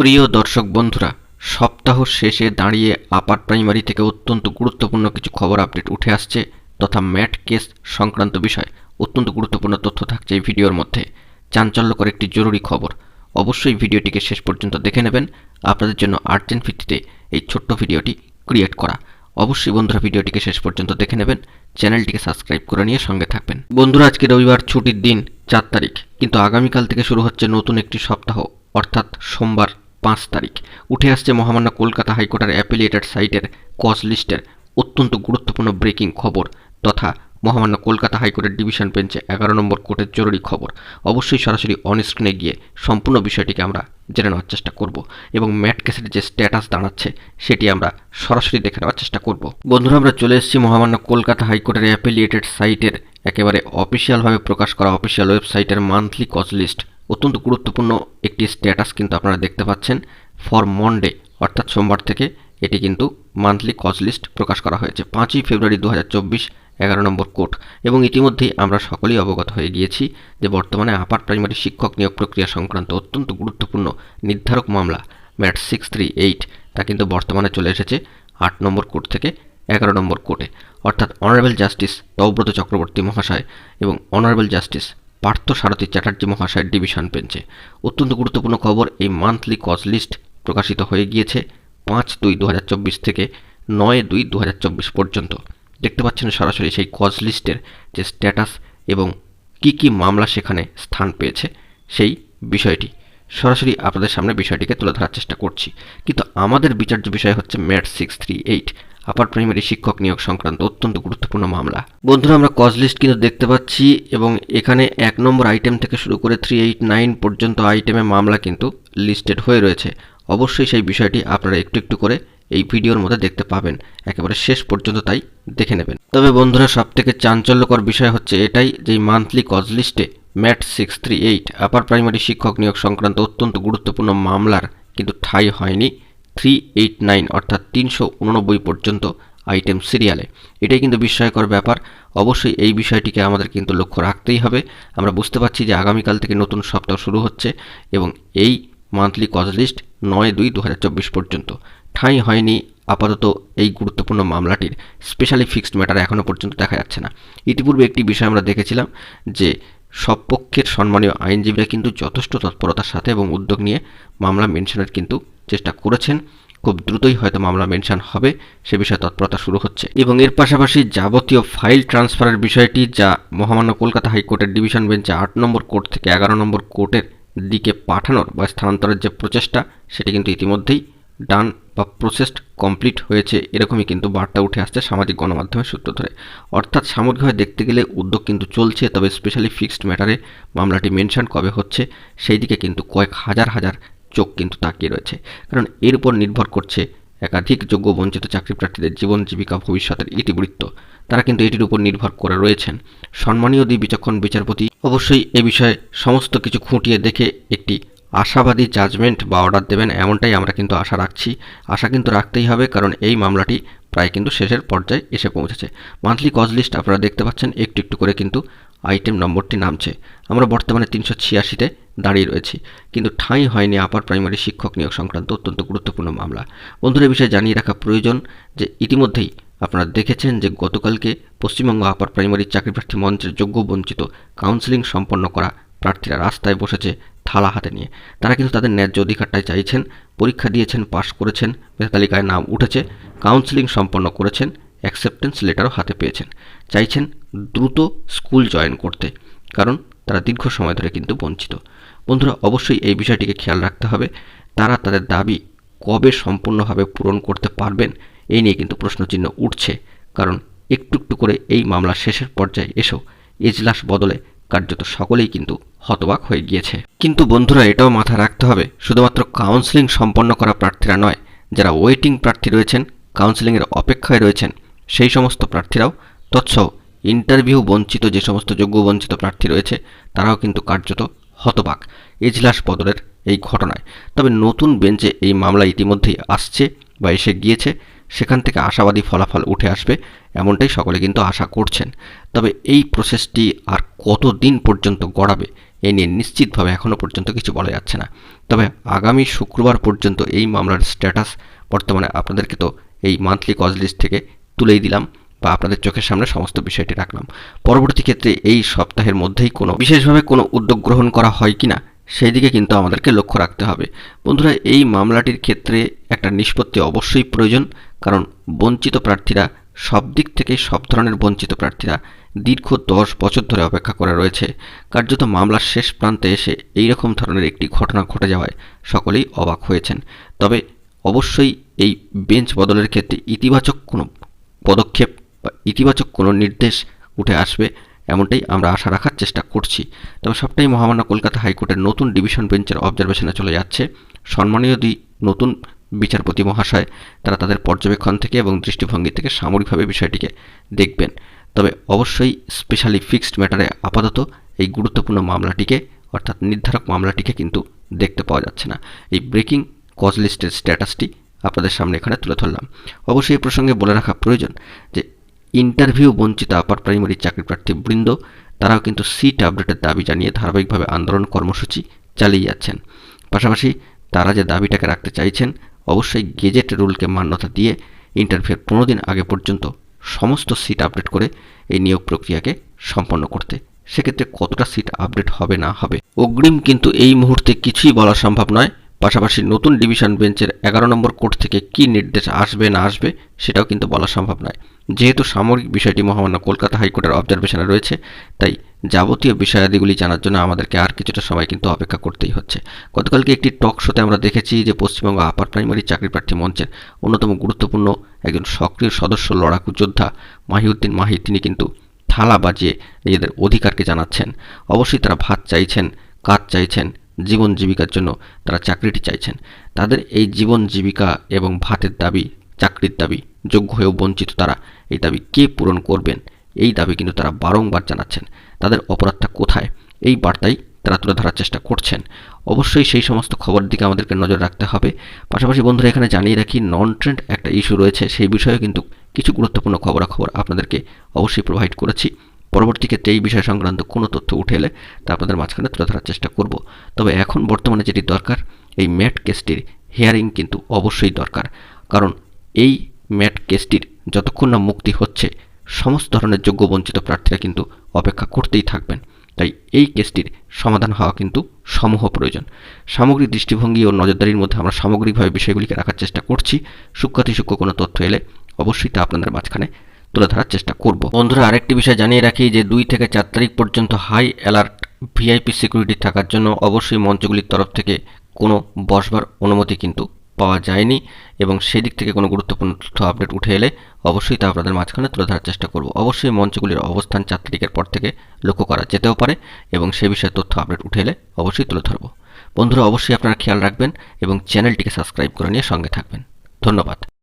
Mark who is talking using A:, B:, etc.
A: প্রিয় দর্শক বন্ধুরা, সপ্তাহ শেষে দাঁড়িয়ে আপার প্রাইমারি থেকে অত্যন্ত গুরুত্বপূর্ণ কিছু খবর আপডেট উঠে আসছে তথা ম্যাট কেস সংক্রান্ত বিষয় অত্যন্ত গুরুত্বপূর্ণ তথ্য থাকছে এই ভিডিওর মধ্যে। চাঞ্চল্যকর একটি জরুরি খবর। অবশ্যই ভিডিওটিকে শেষ পর্যন্ত দেখে নেবেন। আপনাদের জন্য আর্জেন্ট ভিত্তিতে এই ছোট্ট ভিডিওটি ক্রিয়েট করা। অবশ্যই বন্ধুরা ভিডিওটিকে শেষ পর্যন্ত দেখে নেবেন। চ্যানেলটিকে সাবস্ক্রাইব করে নিয়ে সঙ্গে থাকবেন। বন্ধুরা, আজকে রবিবার, ছুটির দিন, চার তারিখ। কিন্তু আগামীকাল থেকে শুরু হচ্ছে নতুন একটি সপ্তাহ, অর্থাৎ সোমবার। পাঁচ তারিখ। উঠে আসছে মহামান্য কলকাতা হাইকোর্টের অ্যাপিলিয়েটেড সাইটের কজ লিস্টের অত্যন্ত গুরুত্বপূর্ণ ব্রেকিং খবর তথা মহামান্য কলকাতা হাইকোর্টের ডিভিশন বেঞ্চে এগারো নম্বর কোর্টের জরুরি খবর। অবশ্যই সরাসরি অনস্ক্রিনে গিয়ে সম্পূর্ণ বিষয়টিকে আমরা জেনে নেওয়ার চেষ্টা করব এবং ম্যাট কেসের যে স্ট্যাটাস দাঁড়াচ্ছে সেটি আমরা সরাসরি দেখে নেওয়ার চেষ্টা করব। বন্ধুরা, আমরা চলে এসেছি মহামান্য কলকাতা হাইকোর্টের অ্যাপিলিয়েটেড সাইটের একেবারে অফিসিয়ালভাবে প্রকাশ করা অফিসিয়াল ওয়েবসাইটের মান্থলি কজ লিস্ট অত্যন্ত গুরুত্বপূর্ণ একটি স্ট্যাটাস কিন্তু আপনারা দেখতে পাচ্ছেন। ফর মন্ডে অর্থাৎ সোমবার থেকে এটি কিন্তু মান্থলি কজ লিস্ট প্রকাশ করা হয়েছে। পাঁচই ফেব্রুয়ারি দু এগারো নম্বর কোর্ট। এবং ইতিমধ্যেই আমরা সকলেই অবগত হয়ে গিয়েছি যে বর্তমানে আপার প্রাইমারি শিক্ষক নিয়োগ প্রক্রিয়া সংক্রান্ত অত্যন্ত গুরুত্বপূর্ণ নির্ধারক মামলা ম্যাট সিক্স থ্রি এইট তা কিন্তু বর্তমানে চলে এসেছে আট নম্বর কোর্ট থেকে এগারো নম্বর কোর্টে। অর্থাৎ অনারেবল জাস্টিস তৌব্রত চক্রবর্তী মহাশয় এবং অনারেবল জাস্টিস পার্থ সারথী চ্যাটার্জি মহাশয়ের ডিভিশন বেঞ্চে। অত্যন্ত গুরুত্বপূর্ণ খবর, এই মান্থলি কজ লিস্ট প্রকাশিত হয়ে গিয়েছে পাঁচ দুই দু থেকে নয় দুই দু পর্যন্ত। দেখতে পাচ্ছেন সরাসরি সেই কজ লিস্টের যে স্ট্যাটাস এবং কি কি মামলা সেখানে স্থান পেয়েছে সেই বিষয়টি। সরাসরি আপনাদের সামনে বিষয়টিকে তুলে ধরার চেষ্টা করছি। কিন্তু আমাদের বিচার্য বিষয় হচ্ছে MAT six three eight upper primary শিক্ষক নিয়োগ সংক্রান্ত অত্যন্ত গুরুত্বপূর্ণ মামলা। বন্ধুরা, আমরা কজ লিস্ট কিন্তু দেখতে পাচ্ছি এবং এখানে এক নম্বর আইটেম থেকে শুরু করে থ্রি এইট নাইন পর্যন্ত আইটেমে মামলা কিন্তু লিস্টেড হয়ে রয়েছে। অবশ্যই সেই বিষয়টি আপনারা একটু একটু করে এই ভিডিওর মধ্যে দেখতে পাবেন। একেবারে শেষ পর্যন্ত তাই দেখে নেবেন। তবে বন্ধুরা সব থেকে চাঞ্চল্যকর বিষয় হচ্ছে এটাই যে মান্থলি কজ লিস্টে MAT six three eight upper primary শিক্ষক নিয়োগ সংক্রান্ত অত্যন্ত গুরুত্বপূর্ণ মামলার কিন্তু ঠাঁই হয়নি। থ্রি এইট নাইন অর্থাৎ তিনশো উননব্বই পর্যন্ত আইটেম সিরিয়ালে। এটাই কিন্তু বিস্ময়কর ব্যাপার। অবশ্যই এই বিষয়টিকে আমাদের কিন্তু লক্ষ্য রাখতেই হবে। আমরা বুঝতে পারছি যে আগামীকাল থেকে নতুন সপ্তাহ শুরু হচ্ছে এবং এই মান্থলি কজ লিস্ট নয় দুই দু পর্যন্ত। ঠাঁই হয়নি আপাতত এই গুরুত্বপূর্ণ মামলাটির। স্পেশালি ফিক্সড ম্যাটার এখনও পর্যন্ত দেখা যাচ্ছে না। ইতিপূর্বে একটি বিষয় আমরা দেখেছিলাম যে সব পক্ষের সম্মানীয় আইনজীবীরা কিন্তু যথেষ্ট তৎপরতার সাথে এবং উদ্যোগ নিয়ে মামলা মেনশনের কিন্তু চেষ্টা করেছেন। খুব দ্রুতই হয়তো মামলা মেনশন হবে, সে বিষয়ে তৎপরতা শুরু হচ্ছে। এবং এর পাশাপাশি যাবতীয় ফাইল ট্রান্সফারের বিষয়টি, যা মহামান্য কলকাতা হাইকোর্টের ডিভিশন বেঞ্চে আট নম্বর কোর্ট থেকে এগারো নম্বর কোর্টের দিকে পাঠানোর বা স্থানান্তরের যে প্রচেষ্টা, সেটি কিন্তু ইতিমধ্যেই ডান বা প্রসেসড কমপ্লিট হয়েছে, এরকমই কিন্তু বার্তা উঠে আসছে সামাজিক গণমাধ্যমের সূত্র ধরে। অর্থাৎ সামগ্রিকভাবে দেখতে গেলে উদ্যোগ কিন্তু চলছে, তবে স্পেশালি ফিক্সড ম্যাটারে মামলাটি মেনশন কবে হচ্ছে, সেই দিকে কিন্তু কয়েক হাজার হাজার চোখ কিন্তু তাকিয়ে রয়েছে। কারণ এর উপর নির্ভর করছে একাধিক যোগ্য বঞ্চিত চাকরি প্রার্থীদের জীবন, জীবিকা, ভবিষ্যতের ইতিবৃত্ত। তারা কিন্তু এটির উপর নির্ভর করে রয়েছেন। সম্মানীয় দি বিচক্ষণ বিচারপতি, অবশ্যই এ বিষয়ে সমস্ত কিছু খুঁটিয়ে দেখে একটি আশাবাদী জাজমেন্ট বা অর্ডার দেবেন এমনটাই আমরা কিন্তু আশা রাখছি। আশা কিন্তু রাখতেই হবে কারণ এই মামলাটি প্রায় কিন্তু শেষের পর্যায়ে এসে পৌঁছেছে। মান্থলি কজ লিস্ট আপনারা দেখতে পাচ্ছেন, একটু একটু করে কিন্তু আইটেম নম্বরটি নামছে। আমরা বর্তমানে তিনশো ছিয়াশিতে দাঁড়িয়ে রয়েছি, কিন্তু ঠাঁই হয়নি আপার প্রাইমারি শিক্ষক নিয়োগ সংক্রান্ত অত্যন্ত গুরুত্বপূর্ণ মামলা। বন্ধুরা বিষয়ে জানিয়ে রাখা প্রয়োজন যে ইতিমধ্যেই আপনারা দেখেছেন যে গতকালকে পশ্চিমবঙ্গ আপার প্রাইমারি চাকরিপ্রার্থী মঞ্চের যোগ্য বঞ্চিত কাউন্সিলিং সম্পন্ন করা প্রার্থীরা রাস্তায় বসেছে। থালা হাতে নিয়ে। তারা কিন্তু তাদের ন্যায্য অধিকারটাই চাইছেন, পরীক্ষা দিয়েছেন, পাশ করেছেন তালিকায় নাম উঠেছে কাউন্সিলিং সম্পন্ন করেছেন অ্যাকসেপ্টেন্স লেটারও হাতে পেয়েছেন। চাইছেন দ্রুত স্কুল জয়েন করতে, কারণ তারা দীর্ঘ সময় ধরে কিন্তু বঞ্চিত। বন্ধুরা, অবশ্যই এই বিষয়টিকে খেয়াল রাখতে হবে। তারা তাদের দাবি কবে সম্পূর্ণভাবে পূরণ করতে পারবেন এই নিয়ে কিন্তু প্রশ্নচিহ্ন উঠছে। কারণ একটু একটু করে এই মামলা শেষের পর্যায়ে এসেও এজলাস বদলে কার্যত সকলেই কিন্তু হতবাক হয়ে গিয়েছে। কিন্তু বন্ধুরা, এটাও মাথায় রাখতে হবে, শুধুমাত্র কাউন্সিলিং সম্পন্ন করা প্রার্থীরা নয়, যারা ওয়েটিং প্রার্থী রয়েছেন কাউন্সিলিংয়ের অপেক্ষায় রয়েছেন, সেই সমস্ত প্রার্থীরাও তৎসহ ইন্টারভিউ বঞ্চিত, যে সমস্ত যোগ্য বঞ্চিত প্রার্থী রয়েছে, তারাও কিন্তু কার্যত হতবাক। এজলাস বদলের এই ঘটনায়। তবে নতুন বেঞ্চে এই মামলা ইতিমধ্যেই আসছে বা এসে গিয়েছে, সেখান থেকে আশাবাদী ফলাফল উঠে আসবে এমনটাই সকলে কিন্তু আশা করছেন। তবে এই প্রসেসটি আর কত দিন পর্যন্ত গড়াবে, এ নিয়ে নিশ্চিতভাবে এখনও পর্যন্ত কিছু বলা যাচ্ছে না। তবে আগামী শুক্রবার পর্যন্ত এই মামলার স্ট্যাটাস বর্তমানে আপনাদেরকে তো এই মান্থলি কজ লিস্ট থেকে তুলেই দিলাম বা আপনাদের চোখের সামনে সমস্ত বিষয়টি রাখলাম। পরবর্তী ক্ষেত্রে এই সপ্তাহের মধ্যেই কোনো বিশেষভাবে কোনো উদ্যোগ গ্রহণ করা হয় কি না সেই দিকে কিন্তু আমাদেরকে লক্ষ্য রাখতে হবে। বন্ধুরা, এই মামলাটির ক্ষেত্রে একটা নিষ্পত্তি অবশ্যই প্রয়োজন, কারণ বঞ্চিত প্রার্থীরা সব দিক থেকেই সব ধরনের বঞ্চিত প্রার্থীরা দীর্ঘ দশ বছর ধরে অপেক্ষা করে রয়েছে। কার্যত মামলার শেষ প্রান্তে এসে এই রকম ধরনের একটি ঘটনা ঘটে যাওয়ায় সকলেই অবাক হয়েছেন। তবে অবশ্যই এই বেঞ্চ বদলের ক্ষেত্রে ইতিবাচক কোনো পদক্ষেপ বা ইতিবাচক কোনো নির্দেশ উঠে আসবে এমনটাই আমরা আশা রাখার চেষ্টা করছি। তবে সবটাই মহামান্য কলকাতা হাইকোর্টের নতুন ডিভিশন বেঞ্চের অবজারভেশনে চলে যাচ্ছে। সম্মানীয় দুই নতুন বিচারপতি মহাশয়, তারা তাদের পর্যবেক্ষণ থেকে এবং দৃষ্টিভঙ্গি থেকে সামরিকভাবে বিষয়টিকে দেখবেন। তবে অবশ্যই স্পেশালি ফিক্সড ম্যাটারে আপাতত এই গুরুত্বপূর্ণ মামলাটিকে, অর্থাৎ নির্ধারক মামলাটিকে কিন্তু দেখতে পাওয়া যাচ্ছে না। এই ব্রেকিং কজ লিস্টের স্ট্যাটাসটি আপনাদের সামনে এখানে তুলে ধরলাম। অবশ্যই এই প্রসঙ্গে বলে রাখা প্রয়োজন যে ইন্টারভিউ বঞ্চিত আপার প্রাইমারি চাকরি প্রার্থী বৃন্দ, তারাও কিন্তু সিট আপডেটের দাবি জানিয়ে ধারাবাহিকভাবে আন্দোলন কর্মসূচি চালিয়ে যাচ্ছেন। পাশাপাশি তারা যে দাবিটাকে রাখতে চাইছেন অবশ্যই গেজেট রুলকে মান্যতা দিয়ে ইন্টারভিউর পনেরো দিন আগে পর্যন্ত সমস্ত সিট আপডেট করে এই নিয়োগ প্রক্রিয়াকে সম্পন্ন করতে। সেক্ষেত্রে কতটা সিট আপডেট হবে না হবে? অগ্রিম কিন্তু এই মুহূর্তে কিছুই বলা সম্ভব নয়। পাশাপাশি নতুন ডিভিশন বেঞ্চের এগারো নম্বর কোর্ট থেকে কি নির্দেশ আসবে না আসবে সেটাও কিন্তু বলা সম্ভব নয়। যেহেতু সামরিক বিষয়টি মহামান্য কলকাতা হাইকোর্টের অবজারভেশনে রয়েছে, তাই যাবতীয় বিষয়াদিগুলি জানার জন্য আমাদেরকে আর কিছুটা সময় কিন্তু অপেক্ষা করতেই হচ্ছে। গতকালকে একটি টক শোতে আমরা দেখেছি যে পশ্চিমবঙ্গ আপার প্রাইমারি চাকরি প্রার্থী মঞ্চের অন্যতম গুরুত্বপূর্ণ একজন সক্রিয় সদস্য, লড়াকু যোদ্ধা মাহিউদ্দিন মাহি, তিনি কিন্তু থালা বাজিয়ে নিজেদের অধিকারকে জানাচ্ছেন। অবশ্যই তারা ভাত চাইছেন, কাজ চাইছেন, জীবন জীবিকার জন্য তারা চাকরিটি চাইছেন। তাদের এই জীবন জীবিকা এবং ভাতের দাবি, চাকরির দাবি, যোগ্য হয়েও বঞ্চিত তারা, এই দাবি কে পূরণ করবেন? এই দাবি কিন্তু তারা বারংবার জানাচ্ছেন। তাদের অপরাধটা কোথায়? এই বার্তাই তারা তুলে ধরার চেষ্টা করছেন। অবশ্যই সেই সমস্ত খবর দিকে আমাদেরকে নজর রাখতে হবে। পাশাপাশি বন্ধুরা, এখানে জানিয়ে রাখি নন ট্রেন্ড একটা ইস্যু রয়েছে। সেই বিষয়েও কিন্তু কিছু গুরুত্বপূর্ণ খবরাখবর আপনাদেরকে অবশ্যই প্রোভাইড করেছি। পরবর্তী ক্ষেত্রে এই বিষয় সংক্রান্ত কোনো তথ্য উঠে এলে তা আপনাদের মাঝখানে তুলে ধরার চেষ্টা করব। তবে এখন বর্তমানে যেটি দরকার, এই ম্যাট কেসটির হিয়ারিং কিন্তু অবশ্যই দরকার। কারণ এই ম্যাট কেসটির যতক্ষণ না মুক্তি হচ্ছে সমস্ত ধরনের যোগ্য বঞ্চিত প্রার্থীরা কিন্তু অপেক্ষা করতেই থাকবেন। তাই এই কেসটির সমাধান হওয়া কিন্তু সমূহ প্রয়োজন। সামগ্রিক দৃষ্টিভঙ্গি ও নজরদারির মধ্যে আমরা সামগ্রিকভাবে বিষয়গুলিকে রাখার চেষ্টা করছি। সূক্ষ্মাতি সূক্ষ্ম কোনো তথ্য এলে অবশ্যই তা আপনাদের মাঝখানে তুলে ধরার চেষ্টা করব। বন্ধুরা, আরেকটি বিষয় জানিয়ে রাখি যে দুই থেকে চার তারিখ পর্যন্ত হাই অ্যালার্ট ভিআইপি সিকিউরিটি থাকার জন্য অবশ্যই মঞ্চগুলির তরফ থেকে কোনো বসবার অনুমতি কিন্তু পাওয়া যায়নি এবং সেদিক থেকে কোনো গুরুত্বপূর্ণ তথ্য আপডেট উঠে এলে অবশ্যই তা আপনাদের মাঝখানে তুলে ধরার চেষ্টা করব। অবশ্যই মঞ্চগুলির অবস্থান চার পর থেকে লক্ষ্য করা যেতেও পারে এবং সে বিষয়ে তথ্য আপডেট উঠে এলে অবশ্যই তুলে ধরব। বন্ধুরা, অবশ্যই আপনারা খেয়াল রাখবেন এবং চ্যানেলটিকে সাবস্ক্রাইব করে নিয়ে সঙ্গে থাকবেন। ধন্যবাদ।